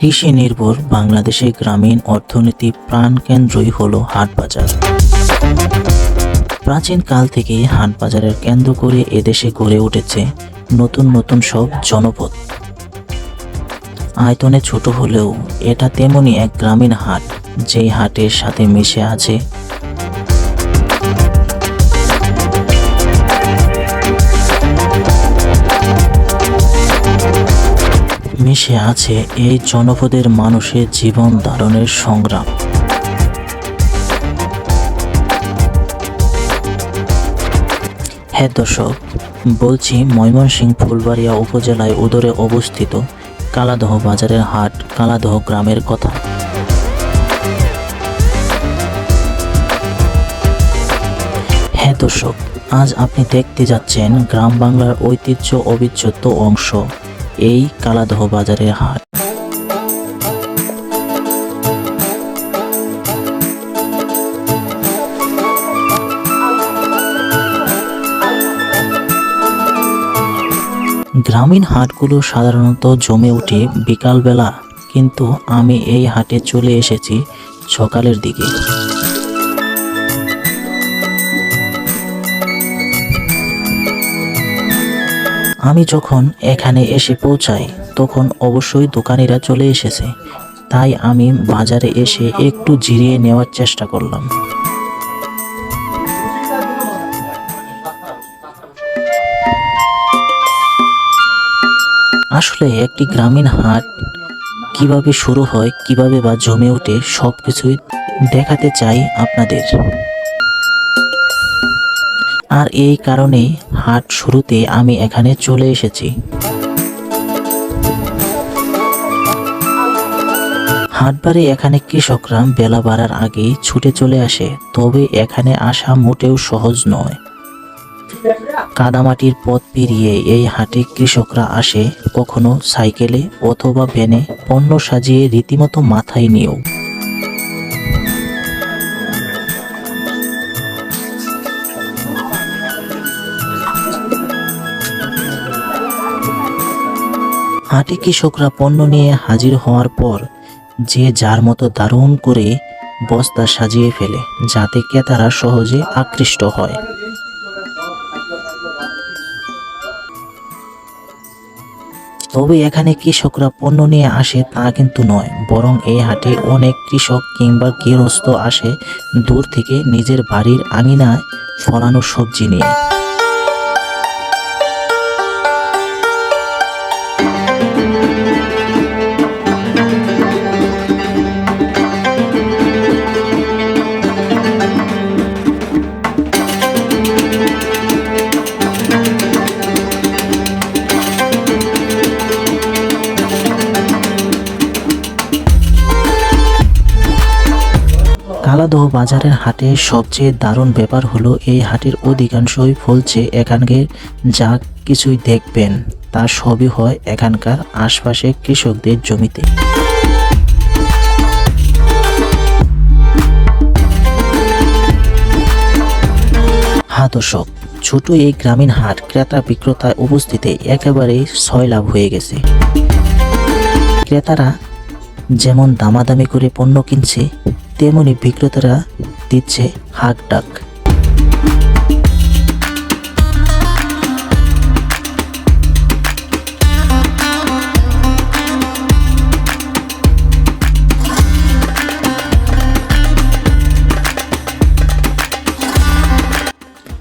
কৃষি নির্ভর বাংলাদেশের গ্রামীণ অর্থনীতি প্রাণকেন্দ্রই হল হাটবাজার। প্রাচীন কাল থেকে হাট বাজারের কেন্দ্র করে এদেশে গড়ে উঠেছে নতুন নতুন সব জনপদ। আয়তনে ছোট হলেও এটা তেমনি এক গ্রামীণ হাট, যেই হাটের সাথে মিশে আছে মিশে আছে এই জনপদের মানুষের জীবন ধারণের সংগ্রাম। হ্যাঁ দর্শক, বলছি ময়মনসিংহ ফুলবাড়িয়া উপজেলায় উদরে অবস্থিত কালাদহ বাজারের হাট, কালাদহ গ্রামের কথা। হ্যাঁ দর্শক, আজ আপনি দেখতে যাচ্ছেন গ্রাম বাংলার ঐতিহ্য অবিচ্ছেদ্য অংশ। এই কালাদহ বাজারের হাট। গ্রামীণ হাটগুলো সাধারণত জমে ওঠে বিকালবেলা, কিন্তু আমি এই হাটে চলে এসেছি সকালের দিকে। আমি যখন এখানে এসে পৌঁছাই, তখন অবশ্যই দোকানিরা চলে এসেছে। তাই আমি বাজারে এসে একটু জিরিয়ে নেওয়ার চেষ্টা করলাম। আসলে একটি গ্রামীণ হাট কীভাবে শুরু হয়, কীভাবে বা জমে ওঠে সব কিছুই দেখাতে চাই আপনাদের। আর এই কারণে হাট শুরুতে আমি এখানে চলে এসেছি। হাটবারে এখানে কৃষকরা বেলা বাড়ার আগেই ছুটে চলে আসে, তবে এখানে আসা মোটেও সহজ নয়। কাদামাটির পথ পেরিয়ে এই হাটে কৃষকরা আসে কখনো সাইকেলে অথবা ভ্যানে পণ্য সাজিয়ে রীতিমতো মাথায় নিয়েও। হাটে কৃষকরা পণ্য নিয়ে হাজির হওয়ার পর যে যার মতো দারুণ করে বস্তা সাজিয়ে ফেলে, যাতে ক্রেতারা সহজে আকৃষ্ট হয়। তবে এখানে কৃষকরা পণ্য নিয়ে আসে তা কিন্তু নয়, বরং এই হাটে অনেক কৃষক কিংবা গৃহস্থ আসে দূর থেকে নিজের বাড়ির আঙিনায় ফলানো সবজি নিয়ে। কালাদহ বাজারের হাটে সবচেয়ে দারুণ ব্যাপার হলো এই হাটের অধিকাংশই ফলছে এখানকার যা কিছুই দেখবেন। তা সবই হয় এখানকার আশপাশে কৃষকদের জমিতে। হ্যাঁ দর্শক, ছোট এই গ্রামীণ হাট ক্রেতা বিক্রেতায় উপস্থিতে একেবারেই ছয় লাভ হয়ে গেছে। ক্রেতারা যেমন দামাদামি করে পণ্য কিনছে তেমনি বিক্রেতারা দিচ্ছে হাক ডাক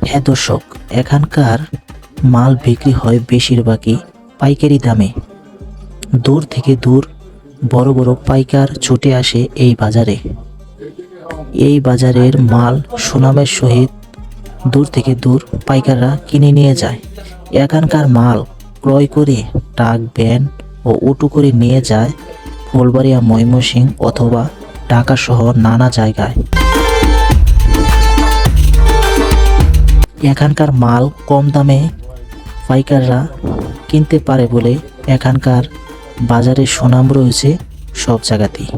হ্যাঁ দর্শক, এখানকার মাল বিক্রি হয় বেশিরভাগই পাইকারি দামে। দূর থেকে দূর বড় বড় পাইকার ছুটে আসে এই বাজারে। এই বাজারের মাল সুনামের সহিত দূর থেকে দূর পাইকাররা কিনে নিয়ে যায়। এখানকার মাল ক্রয় করে ট্রাক ভ্যান ও উটু করে নিয়ে যায় ফুলবাড়িয়া ময়মনসিং অথবা ঢাকা সহ নানা জায়গায়। এখানকার মাল কম দামে পাইকাররা কিনতে পারে বলে এখানকার বাজারে সুনাম রয়েছে সব জায়গাতেই।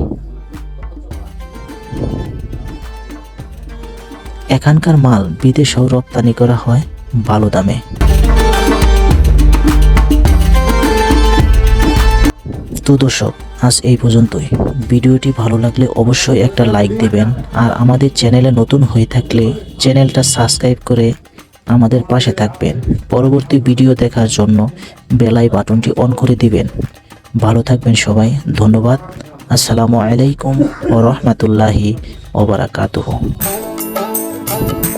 এখানকার মাল বিদেশেও রপ্তানি করা হয় ভালো দামে। তো দর্শক, আজ এই পর্যন্তই। ভিডিওটি ভালো লাগলে অবশ্যই একটা লাইক দিবেন আর আমাদের চ্যানেলে নতুন হয়ে থাকলে চ্যানেলটা সাবস্ক্রাইব করে আমাদের পাশে থাকবেন। পরবর্তী ভিডিও দেখার জন্য বেলাই বাটনটি অন করে দিবেন। ভালো থাকবেন সবাই, ধন্যবাদ। আসসালামু আলাইকুম ও রহমতুল্লাহি ওবরাকাতুহ Thank you.